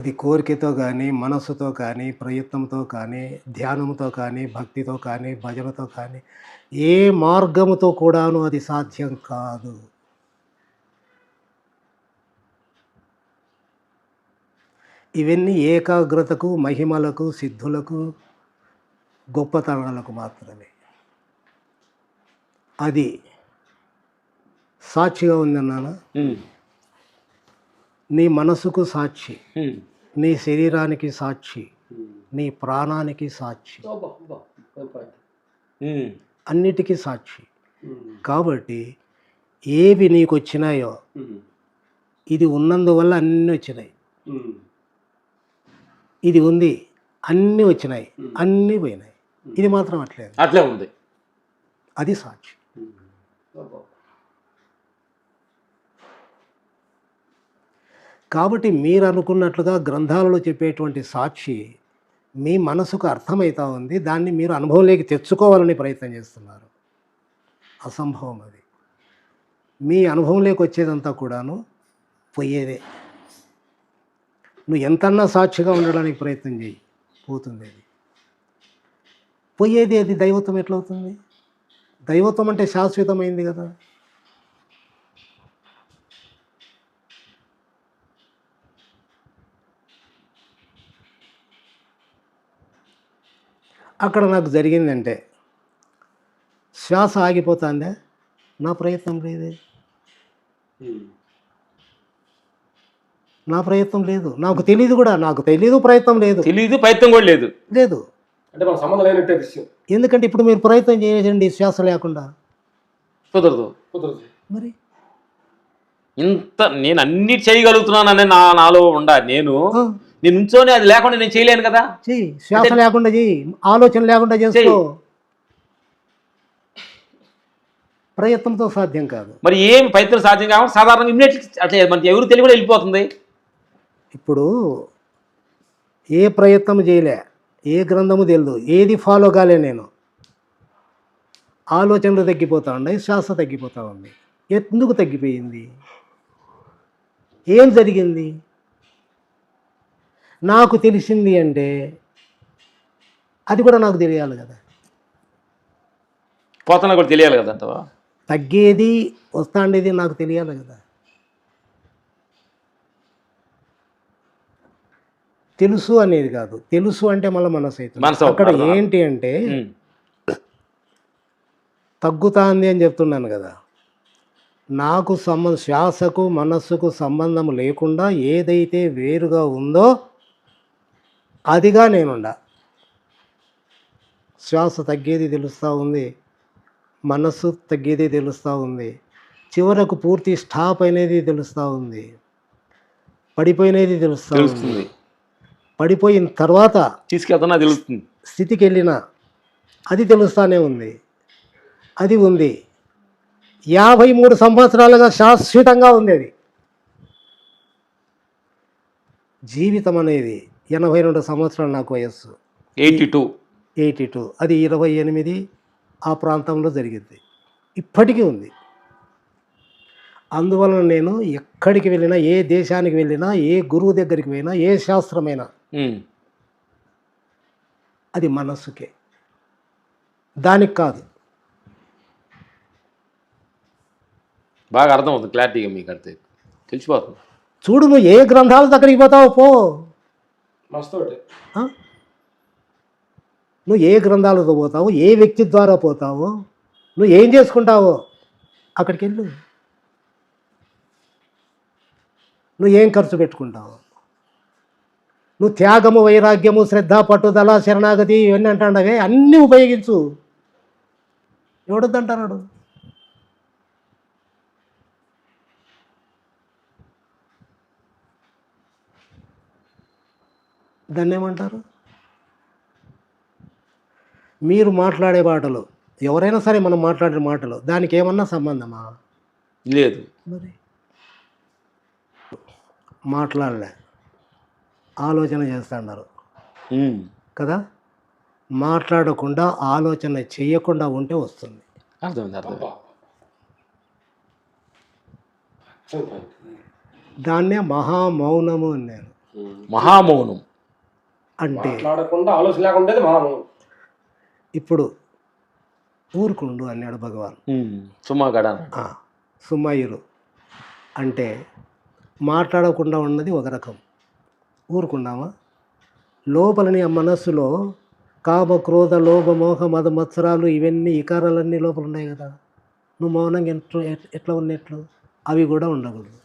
అది కోరికతో కానీ మనస్సుతో కానీ ప్రయత్నంతో కానీ ధ్యానంతో కానీ భక్తితో కానీ భజనతో కానీ ఏ మార్గముతో కూడాను అది సాధ్యం కాదు. ఇవన్నీ ఏకాగ్రతకు మహిమలకు సిద్ధులకు గొప్పతనాలకు మాత్రమే. అది సాక్షిగా ఉందన్నానా? నీ మనసుకు సాక్షి. నీ శరీరానికి సాక్షి ఉమ్. నీ ప్రాణానికి సాక్షి. ఉమ్, అన్నిటికీ సాక్షి. ఉమ్, కాబట్టి ఏవి నీకు వచ్చినాయో ఇది ఉన్నందువల్ల అన్నీ వచ్చినాయి. ఇది ఉంది అన్నీ వచ్చినాయి అన్నీ పోయినాయి. ఇది మాత్రం అట్లేదు అట్లే ఉంది. అది సాక్షి. కాబట్టి మీరు అనుకున్నట్లుగా గ్రంథాలలో చెప్పేటువంటి సాక్షి మీ మనసుకు అర్థమవుతా ఉంది. దాన్ని మీరు అనుభవంలోకి తెచ్చుకోవాలని ప్రయత్నం చేస్తున్నారు. అసంభవం అది. మీ అనుభవంలోకి వచ్చేదంతా కూడాను పోయేదే. నువ్వు ఎంతన్నా సాక్షిగా ఉండడానికి ప్రయత్నం చేయి పోతుంది అది. పోయేది అది దైవత్వం ఎట్లవుతుంది? దైవత్వం అంటే శాశ్వతమైంది కదా. అక్కడ నాకు జరిగిందంటే శ్వాస ఆగిపోతుందా? నా ప్రయత్నం లేదే. నా ప్రయత్నం లేదు. నాకు తెలియదు కూడా నాకు తెలియదు ప్రయత్నం లేదు. తెలీదు ప్రయత్నం కూడా లేదు. లేదు. అంటే మన సంబంధం లేనట్టే విషయం. ఎందుకంటే ఇప్పుడు మీరు ప్రయత్నం చేయండి శ్వాస లేకుండా. కుదరదు. కుదరదు. మరి? ఇంత నేను అన్ని చేయగలుగుతున్నానని నా నాలో ఉండా నేను నేను నుంచోని అది లేకుండా నేను చేయలేను కదా? చెయ్యి శ్వాస లేకుండా చెయ్యి ఆలోచన లేకుండా చేసుకో. ప్రయత్నంతో సాధ్యం కాదు. మరి ఏం ప్రయత్నం సాధ్యం కావాలి సాధారణంగా ఇమ్మీడియట్ అట్లా మనకి ఎవరు తెలివి కూడా వెళ్ళిపోతుంది? ఇప్పుడు ఏ ప్రయత్నం చేయలే ఏ గ్రంథము తెలియదు ఏది ఫాలో కాలే నేను. ఆలోచనలు తగ్గిపోతా ఉన్నాయి శ్వాస తగ్గిపోతా ఉంది. ఎందుకు తగ్గిపోయింది? ఏం జరిగింది? నాకు తెలిసింది అంటే అది కూడా నాకు తెలియాలి కదా. పోతున్నా కూడా తెలియాలి కదా తగ్గేది వస్తాండేది నాకు తెలియాలి కదా. తెలుసు అనేది కాదు. తెలుసు అంటే మళ్ళీ మనసు అవుతుంది. అక్కడ. ఏంటి అంటే తగ్గుతాంది అని చెప్తున్నాను కదా. నాకు సంబంధ శ్వాసకు మనస్సుకు సంబంధం లేకుండా ఏదైతే వేరుగా ఉందో అదిగా నేనుండా. శ్వాస తగ్గేది తెలుస్తూ ఉంది. మనస్సు తగ్గేది తెలుస్తూ ఉంది. చివరకు పూర్తి స్టాప్ అనేది తెలుస్తూ ఉంది. పడిపోయినది తెలుస్తూ ఉంది. పడిపోయిన తర్వాత తీసుకెళ్తున్నా తెలుస్తుంది. స్థితికి వెళ్ళిన అది తెలుస్తానే ఉంది. అది ఉంది. యాభై మూడు సంవత్సరాలుగా శాశ్వతంగా ఉంది అది. జీవితం అనేది ఎనభై రెండు సంవత్సరాలు నాకు వయస్సు. Eighty two. Eighty two. అది ఇరవై ఎనిమిది ఆ ప్రాంతంలో జరిగింది. ఇప్పటికీ ఉంది. అందువలన నేను ఎక్కడికి వెళ్ళినా ఏ దేశానికి వెళ్ళినా ఏ గురువు దగ్గరికి పోయినా ఏ శాస్త్రమైనా అది మనస్సుకే. దానికి కాదు. బాగా అర్థం అవుతుంది క్లారిటీగా మీకు అర్థం. తెలిసిపోతుంది. చూడు నువ్వు ఏ గ్రంథాల దగ్గరికి పోతావో పో? నువ్వు ఏ గ్రంథాలతో పోతావు? ఏ వ్యక్తి ద్వారా పోతావు? నువ్వు ఏం చేసుకుంటావో? అక్కడికి వెళ్ళు నువ్వు ఏం ఖర్చు పెట్టుకుంటావు? నువ్వు త్యాగము వైరాగ్యము శ్రద్ధ పట్టుదల శరణాగతి ఇవన్నీ అంటాడవే? అన్నీ ఉపయోగించు. ఎవడొద్దంటున్నాడు దాన్ని ఏమంటారు? మీరు మాట్లాడే మాటలు ఎవరైనా సరే మనం మాట్లాడే మాటలు దానికి ఏమన్నా సంబంధమా? లేదు. మరి? మాట్లాడలే. ఆలోచన చేస్తున్నారు. కదా? మాట్లాడకుండా ఆలోచన చేయకుండా ఉంటే వస్తుంది. అర్థమైంది అర్థమైంది. దాన్నే మహామౌనము అని నేను మహామౌనం. అంటే ఆలోచన లేకుండా ఇప్పుడు ఊరుకుండు అన్నాడు భగవాన్. సుమా గడ ఆ, సుమయులు అంటే మాట్లాడకుండా ఉన్నది ఒక రకం. ఊరుకున్నామా లోపలని ఆ మనస్సులో కామ క్రోధ లోభ మోహ మద మత్సరాలు ఇవన్నీ ఇకారాలన్నీ లోపల ఉన్నాయి కదా. నువ్వు మౌనంగా ఎట్లా ఎట్లా ఉన్నట్లు? అవి కూడా ఉండకూడదు.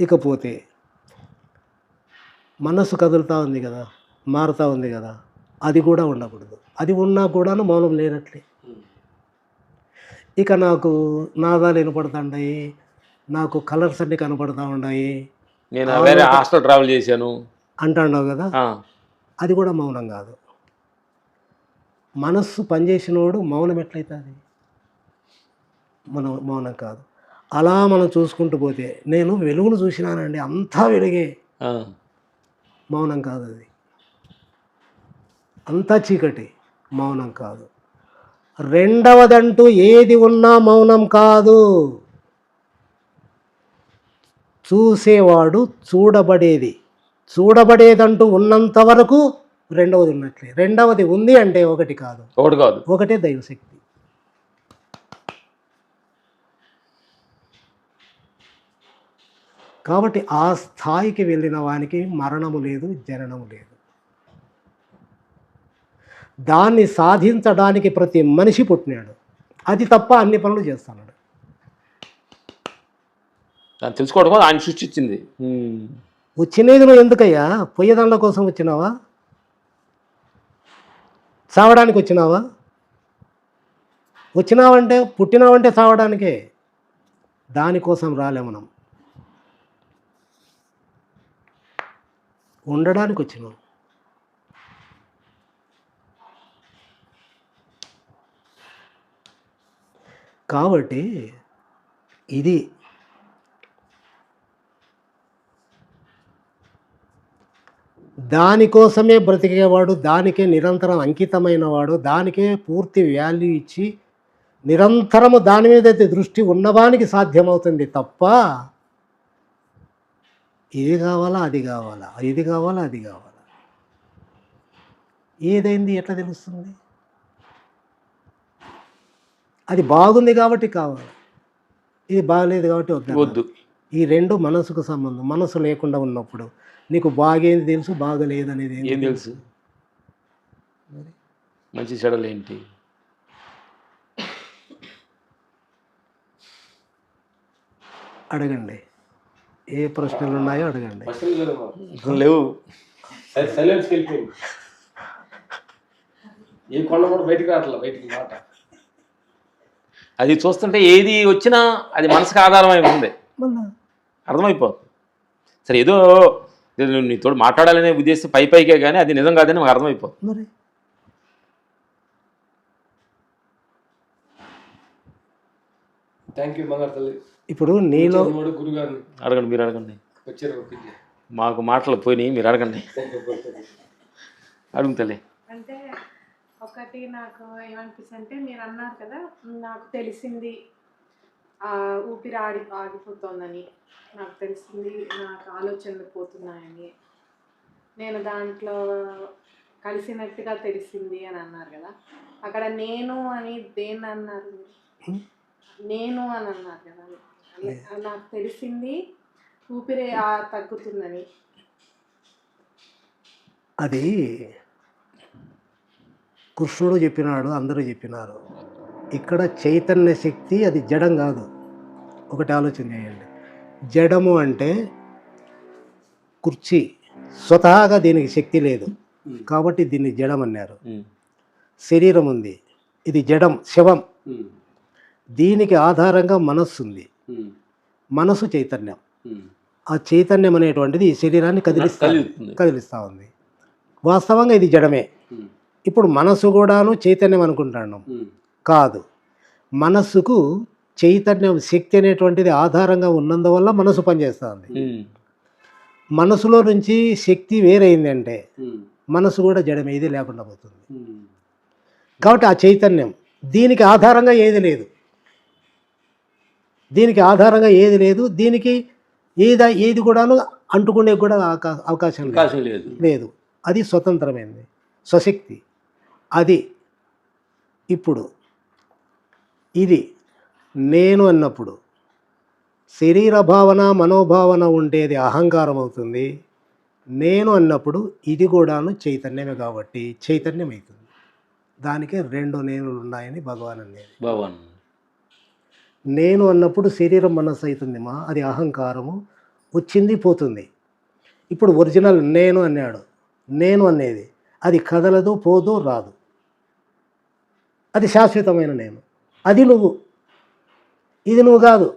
ఇకపోతే మనస్సు కదులుతూ ఉంది కదా మారుతూ ఉంది కదా అది కూడా ఉండకూడదు. అది ఉన్నా కూడాను మౌనం లేనట్లే. ఇక నాకు నాదాలు వినపడుతుంటాయి నాకు కలర్స్ అన్నీ కనపడతా ఉన్నాయి నేను వేరే హాస్టల్ ట్రావెల్ చేశాను. అంటాండావు కదా? అది కూడా మౌనం కాదు. మనస్సు పనిచేసినోడు మౌనం ఎట్లయితుంది? మనం మౌనం కాదు. అలా మనం చూసుకుంటూ పోతే నేను వెలుగును చూసినానండి అంతా వెలుగే. మౌనం కాదు అది. అంతా చీకటి మౌనం కాదు. రెండవదంటూ ఏది ఉన్నా మౌనం కాదు. చూసేవాడు చూడబడేది. చూడబడేదంటూ ఉన్నంత వరకు రెండవది ఉన్నట్లే. రెండవది ఉంది అంటే ఒకటి కాదు. ఒకటి కాదు. ఒకటే దైవశక్తి. కాబట్టి ఆ స్థాయికి వెళ్ళిన వానికి మరణము లేదు జననము లేదు. దాన్ని సాధించడానికి ప్రతి మనిషి పుట్టినాడు. అది తప్ప అన్ని పనులు చేస్తున్నాడు. దాన్ని తెలుసుకోవడం ఆయన సృష్టించింది. వచ్చినది నువ్వు ఎందుకయ్యా? పొయ్యేదానిల కోసం వచ్చినావా? చావడానికి వచ్చినావా? వచ్చినావంటే పుట్టినావంటే చావడానికే. దానికోసం రాలే మనం. ఉండడానికి వచ్చినాం కాబట్టి ఇది దానికోసమే బ్రతికేవాడు దానికే నిరంతరం అంకితమైన వాడు దానికే పూర్తి వాల్యూ ఇచ్చి నిరంతరము దాని మీద అయితే దృష్టి ఉన్నవానికి సాధ్యమవుతుంది తప్ప ఇది కావాలా అది కావాలా? ఇది కావాలా అది కావాలా? ఏదైంది? ఎట్లా తెలుస్తుంది? అది బాగుంది కాబట్టి కావాలి. ఇది బాగలేదు కాబట్టి వద్దు వద్దు. ఈ రెండు మనసుకు సంబంధం. మనసు లేకుండా ఉన్నప్పుడు నీకు బాగేది తెలుసు బాగలేదు అనేది ఏం తెలుసు? మంచి చెడలు ఏంటి? అడగండి. ఏ ప్రశ్నలు ఉన్నాయో అడగండి. లేవు. సైలెన్స్ వెళ్ళిపోయింది. ఏ కొండ కూడా బయటికి రావట్లే బయటికి మాట. అది చూస్తుంటే ఏది వచ్చినా అది మనసుకు ఆధారమై ఉంది. అర్థమైపోతుంది. సరే ఏదో ఏదో నీతో మాట్లాడాలనే ఉద్దేశం పై పైకే కానీ అది నిజం కాదని మాకు అర్థమైపోతుంది. మరి? థ్యాంక్ యూ బంగారు తల్లి. ఇప్పుడు నీలో అడగండి మీరు అడగండి. మాకు మాటలు పోయినాయి మీరు అడగండి. అడుగు తల్లి. అంటే ఒకటి నాకు ఏమనిపిస్తుంది అంటే మీరు అన్నారు కదా నాకు తెలిసింది ఆ, ఊపిరి ఆడి ఆగిపోతోందని. నాకు తెలిసింది నాకు ఆలోచనలు పోతున్నాయని. నేను దాంట్లో కలిసినట్టుగా తెలిసింది అని అన్నారు కదా. అక్కడ నేను అని దేన్ని అన్నారు? నేను అని అన్నారు కదా. నాకు తెలిసింది. ఊపిరి ఆ తగ్గుతుందని. అది కృష్ణుడు చెప్పినాడు అందరూ చెప్పినారు. ఇక్కడ చైతన్య శక్తి అది జడం కాదు. ఒకటి ఆలోచన చేయండి. జడము అంటే కుర్చీ. స్వతహాగా దీనికి శక్తి లేదు. కాబట్టి దీన్ని జడం అన్నారు. శరీరం ఉంది. ఇది జడం శవం. దీనికి ఆధారంగా మనస్సు ఉంది. మనసు చైతన్యం. ఆ చైతన్యం అనేటువంటిది ఈ శరీరాన్ని కదిలిస్తా. కదిలిస్తూ ఉంది. వాస్తవంగా ఇది జడమే. ఇప్పుడు మనసు కూడాను చైతన్యం అనుకుంటాను కాదు. మనస్సుకు చైతన్యం శక్తి అనేటువంటిది ఆధారంగా ఉన్నందువల్ల మనసు పనిచేస్తుంది. మనసులో నుంచి శక్తి వేరైంది అంటే మనసు కూడా జడమే ఇది లేకుండా పోతుంది. కాబట్టి ఆ చైతన్యం దీనికి ఆధారంగా ఏది లేదు. దీనికి ఆధారంగా ఏది లేదు దీనికి ఏది ఏది కూడాను అంటుకునే కూడా అవకాశం లేదు. లేదు. అది స్వతంత్రమైనది స్వశక్తి. అది ఇప్పుడు. ఇది నేను అన్నప్పుడు. శరీర భావన మనోభావన ఉండేది అహంకారం అవుతుంది. నేను అన్నప్పుడు ఇది కూడాను చైతన్యమే కాబట్టి చైతన్యం అవుతుంది దానికి రెండు నేనులు ఉన్నాయని భగవాన్ అనేది భగవాన్. నేను అన్నప్పుడు శరీరం మనస్సు అవుతుంది మా అది అహంకారము వచ్చింది పోతుంది. ఇప్పుడు ఒరిజినల్ నేను అన్నాడు. నేను అనేది అది కదలదు పోదు రాదు. అది శాశ్వతమైన నేను. అది నువ్వు. ఇది నువ్వు కాదు.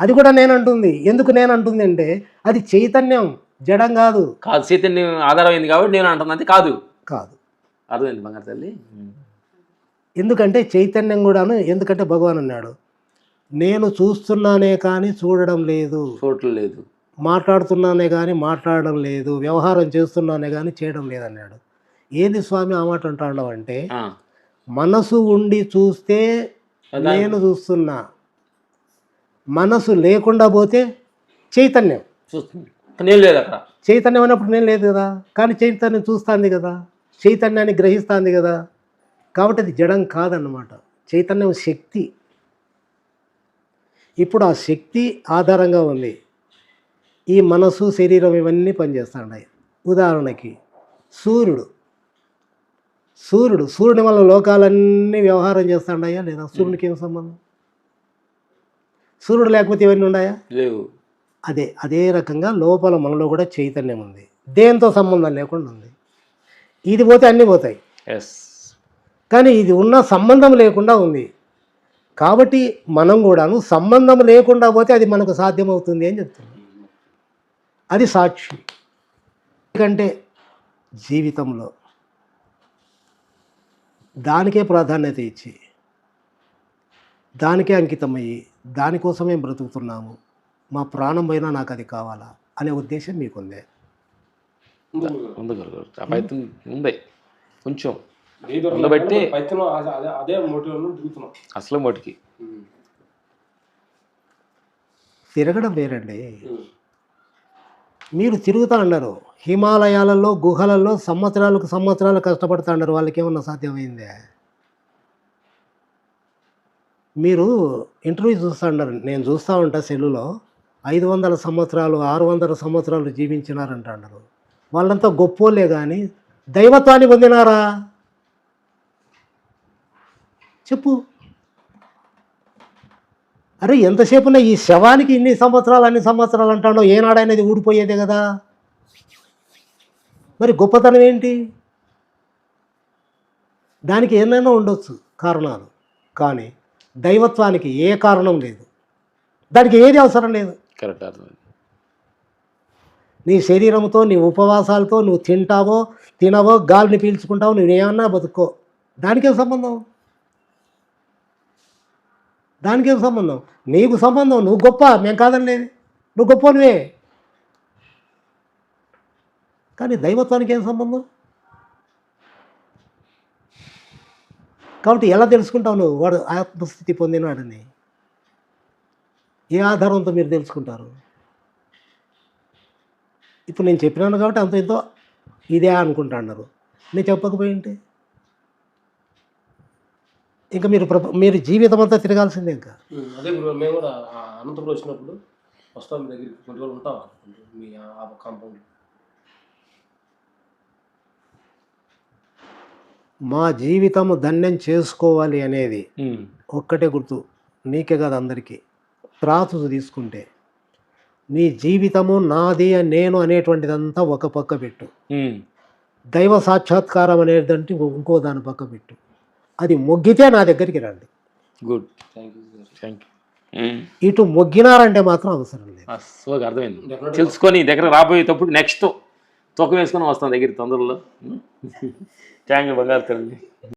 అది కూడా నేను అంటుంది. ఎందుకు నేను అంటుంది అంటే అది చైతన్యం జడం కాదు. కాదు చైతన్యం ఆధారమైంది కాబట్టి నేను అంటున్నది కాదు. కాదు. అర్థమైంది బంగారు తల్లి? ఎందుకంటే చైతన్యం కూడాను ఎందుకంటే భగవాన్ అన్నాడు నేను చూస్తున్నానే కానీ చూడడం లేదు. చోట్లు లేదు. మాట్లాడుతున్నానే కానీ మాట్లాడడం లేదు. వ్యవహారం చేస్తున్నానే కానీ చేయడం లేదన్నాడు ఏంది స్వామి ఆ మాట అంటాడు అంటే మనసు ఉండి చూస్తే నేను చూస్తున్నా. మనసు లేకుండా పోతే చైతన్యం. చూస్తుంది నేను లేదు అక్కడ. చైతన్యం అన్నప్పుడు నేను లేదు కదా. కానీ చైతన్యం చూస్తుంది కదా. చైతన్యాన్ని గ్రహిస్తుంది కదా. కాబట్టి అది జడం కాదన్నమాట. చైతన్యం శక్తి. ఇప్పుడు ఆ శక్తి ఆధారంగా ఉంది. ఈ మనసు శరీరం ఇవన్నీ పనిచేస్తున్నాయి. ఉదాహరణకి సూర్యుడు. సూర్యుడు సూర్యుని వల్ల లోకాలన్నీ వ్యవహారం చేస్తున్నాయా లేదా? సూర్యునికి ఏం సంబంధం? సూర్యుడు లేకపోతే ఇవన్నీ ఉన్నాయా లేవు. అదే అదే రకంగా లోపల మనలో కూడా చైతన్యం ఉంది. దేంతో సంబంధం లేకుండా ఉంది. ఇది పోతే అన్నీ పోతాయి. ఎస్. కానీ ఇది ఉన్న సంబంధం లేకుండా ఉంది. కాబట్టి మనం కూడాను సంబంధం లేకుండా పోతే అది మనకు సాధ్యమవుతుంది అని చెప్తున్నాం అది సాక్షి. ఎందుకంటే జీవితంలో దానికే ప్రాధాన్యత ఇచ్చి దానికే అంకితమయ్యి దానికోసమే బ్రతుకుతున్నాము మా ప్రాణం పోయినా నాకు అది కావాలా అనే ఉద్దేశం మీకుందే. ఉంది ఉంది. కొంచెం. ఉండబట్టి- అసలు మటుకి. తిరగడం వేరండి. మీరు తిరుగుతూ ఉన్నారు హిమాలయాలలో గుహలలో సంవత్సరాలకు సంవత్సరాలు కష్టపడుతూ ఉన్నారు వాళ్ళకి ఏమన్నా సాధ్యమైందే? మీరు ఇంటర్వ్యూ చూస్తూ ఉన్నారు నేను చూస్తూ ఉంటా సెల్లులో. ఐదు వందల సంవత్సరాలు ఆరు వందల సంవత్సరాలు జీవించినారంట అన్నారు. వాళ్ళంతా గొప్పోలే కానీ దైవత్వాన్ని పొందినారా? చెప్పు. అరే ఎంతసేపున ఈ శవానికి ఇన్ని సంవత్సరాలు అన్ని సంవత్సరాలు అంటాడో ఏనాడైనది ఊడిపోయేదే కదా. మరి గొప్పతనం ఏంటి? దానికి ఏమైనా ఉండొచ్చు కారణాలు. కానీ దైవత్వానికి ఏ కారణం లేదు. దానికి ఏది అవసరం లేదు. కరెక్ట్ నీ శరీరంతో నీ ఉపవాసాలతో నువ్వు తింటావో తినవో గాలిని పీల్చుకుంటావో నువ్వు ఏమన్నా బతుక్కో. దానికేం సంబంధం? దానికేం సంబంధం? నీకు సంబంధం నువ్వు గొప్ప మేము కాదనలేదు నువ్వు గొప్ప నువ్వే కానీ దైవత్వానికి ఏం సంబంధం? కాబట్టి ఎలా తెలుసుకుంటావు నువ్వు? వాడు ఆత్మస్థితి పొందినాడని ఏ ఆధారంతో మీరు తెలుసుకుంటారు? ఇప్పుడు నేను చెప్పినాను కాబట్టి అంత ఎంతో ఇదే అనుకుంటున్నారు నేను చెప్పకపోయింటే? ఇంకా మీరు మీరు జీవితం అంతా తిరగాల్సిందే ఇంకా. అదే మేము కూడా అనంతపురం వచ్చినప్పుడు వస్తాం మీ దగ్గరికి కొన్ని రోజులు ఉంటాం మీ ఆ కాంపౌండ్ మా జీవితము ధన్యం చేసుకోవాలి అనేది. ఒక్కటే గుర్తు నీకే కాదు అందరికీ త్రాసు తీసుకుంటే నీ జీవితము నాది నేను అనేటువంటిదంతా ఒక పక్క పెట్టు. దైవ సాక్షాత్కారం అనేదంటే ఇంకో దాని పక్క పెట్టు అది మొగ్గితే నా దగ్గరికి రండి. Good thank you. ఇటు మొగ్గినారంటే మాత్రం అవసరం లేదు. అస్సలు అర్థమైంది. తెలుసుకొని దగ్గర రాబోయేటప్పుడు నెక్స్ట్ తూకం వేసుకొని వస్తాం దగ్గర తొందరలో. థ్యాంక్ యూ బంగారు తల్లి.